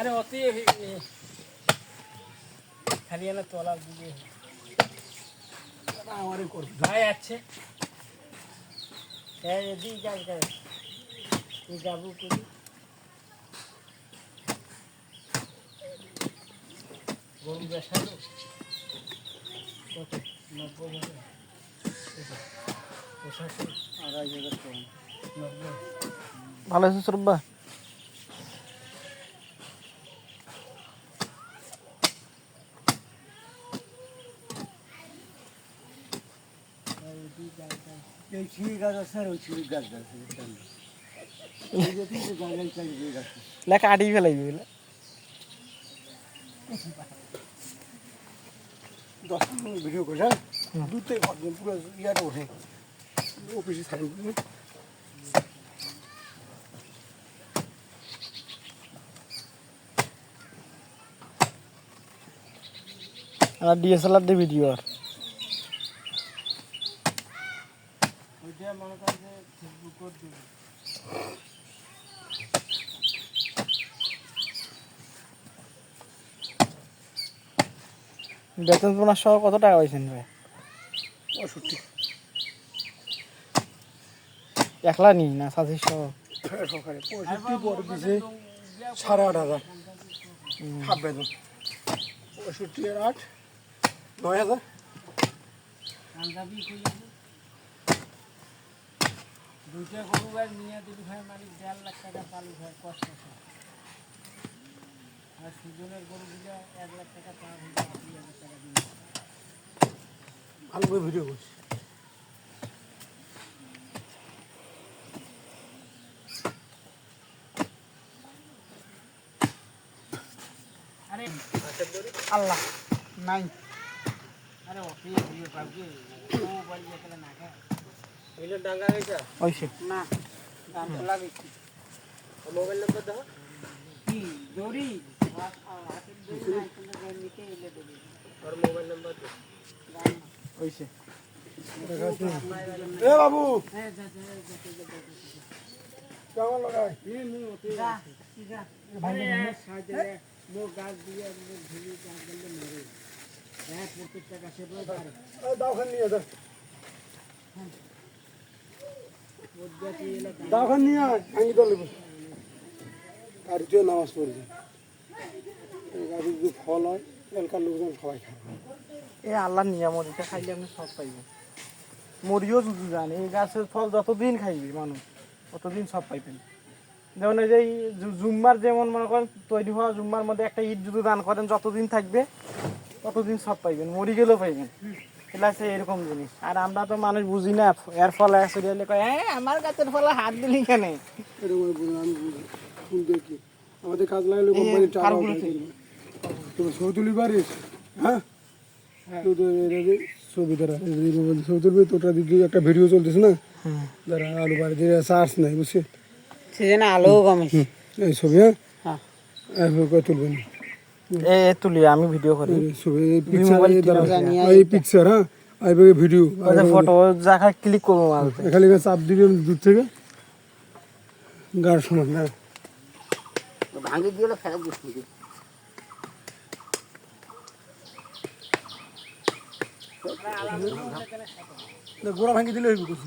আরে অতি খালি এনে তলার দিকে। আমারই করবি। ভাই আছে। এই দি কাজ করে তুই যাব করি গরু বেসালো কত? নব্বই হাজার। আড়াই হাজার টাকা। নব্বই। ভালো আছো সরব্বা এই দি কাজ করে এই ছিঁড়ি গাছ আছে আর ওই ছিঁড়ি গাছ আছে এই যে তিনটে জায়গায় চারি গাছ লেখা আটি ফেলাইবি বলে দশ মিনিট ভিডিও করে হ্যাঁ দূর থেকে ভাবছেন পুরো ইয়াটা ওঠে অফিসে সাইন করে আর ডিএসএলআর দিয়ে ভিডিও আর ওইটা মনে কর যে ফেসবুক করে দেবে বেতন পোনার সহ কত টাকা পাইছেন ভাই? পঁয়ষট্টি। একলা নি না সাথী সহ? হ্যাঁ, সরকারে। পঁয়ষট্টি পরে দিছে সাড়ে আট হাজার। হাফ বেতন। পঁয়ষট্টি আর আট নয় হাজার। দুইটা গরু গাছ নিয়ে দিলি ভাই মালিক দেড় লাখ টাকা পালি ভাই কষ্ট। আর সুজনের গরুগুলো এক লাখ টাকা পার হয়ে যায় দুই হাজার টাকা দিন। ভালো করে ভিডিও করছি। আরে আল্লাহ নাই। আরে অফিস দিয়ে পাবি ও বাড়ি গেলে না খায়? গেছে ওইসে না দাম তো লাগবে মোবাইল নাম্বার দাও কি দেবে আর মোবাইল নাম্বার দাও। ওইসে এ বাবু হ্যাঁ। কেমন হ্যাঁ, করে। মুখ গাছ দিয়ে মুখ গাছ দিলে মরে হ্যাঁ প্রত্যেক টাকা সে বলে পারে দাওখান নিয়ে যা দাওখান নিয়ে আমি তো আর যে নামাজ পড়বে। গাড়ি যদি ফল হয়, এলাকার লোকজন সবাই খাবে এ আল্লাহর নিয়ম এটা খাইলে আপনি সব পাইবেন মরিও যদি জানে, এই গাছের ফল যতদিন খাইবি মানুষ, ততদিন সব পাইবেন। যেমন এই যে এই জুম্মার যেমন মনে করেন, তৈরি হওয়া জুম্মার মধ্যে একটা ইট যদি দান করেন, যতদিন থাকবে, ততদিন সব পাইবেন, মরি গেলেও পাইবেন। এরকম জিনিস। আর আমরা তো মানুষ বুঝি না এর ফলে সিরিয়ালে কয় হ্যাঁ আমার গাছের ফলে হাত দিলি কেন? আমাদের কাজ লাগালে কোম্পানি টাকা তুমি ছবি তুলি পারিস হ্যাঁ? ছবি ধরা ছবি তুলবি তো ওটা দিদি একটা ভিডিও চলতেছে না? যারা আলু বাড়ি দিয়ে চার্জ নাই বুঝছি সেজন্য আলো কমে। এই ছবি হ্যাঁ? হ্যাঁ। তুলবেন? এ তুলি আমি ভিডিও করি। এই ছবি এই পিকচার এই এই হ্যাঁ? এইভাবে ভিডিও ফটো জায়গা ক্লিক করব খালি চাপ দিবেন দূর থেকে। গাড় সমান না ভাঙি দিয়ে ফেলে দিচ্ছি গোড়া ভাঙি দিলে হইব কিছু।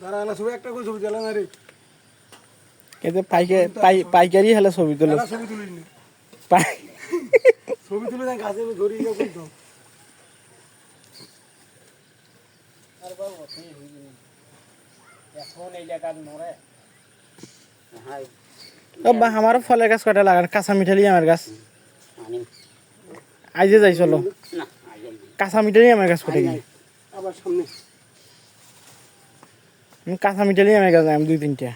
দাঁড়া ছবি একটা করে ছবি দিলাম না রে। এতে পাইকারি পাইকারি হলে ছবি তুলে ছবি তুলিস নি। ছবি তুলে গাছে ধরি গিয়ে বলতো আর বাবু অতই গেল এখন এই জায়গা মরে ও বা আমারও ফলের গাছ কটা লাগান? কাঁচা মিঠালি আমার গাছ। আইজে যাই চলো। কাঁচা মিঠালি আমার গাছ কটে গেছে। আবার সামনে। আমি কাঁচা মিঠালি আমি গেলাম আমি দুই তিনটা।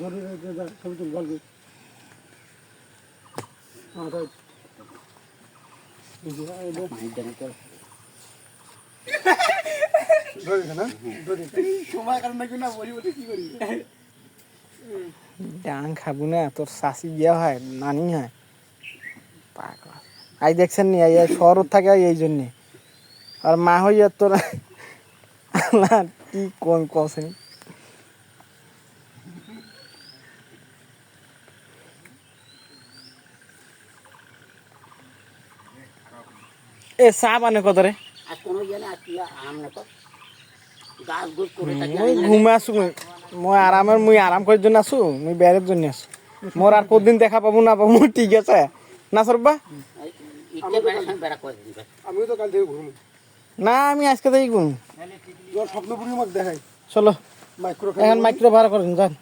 ধরে ডাং খাব না, তোর শাশি ইয়ে হয়, নানি হয়। আই দেখছেন নি এই শহর থাকে এই জন্যে। আর মা হইয়া তোর কি কোন কছেন এ চা পানে কত রে? আর কোনো জানে আর কি আম না গাছ গুছ করে থাকি মই ঘুমে আরামের মুই আরাম করার জন্য আছো মুই বেড়ের জন্য আছো। মোর আর কদিন দেখা পাবো না পাবো ঠিক আছে। না সরবা? আমিও তো কাল থেকে ঘুরবো না আমি আজকে থেকে ঘুম। তোর স্বপ্নপুরি দেখাই। চলো। মাইক্রো এখন মাইক্রো ভাড়া করেন যান।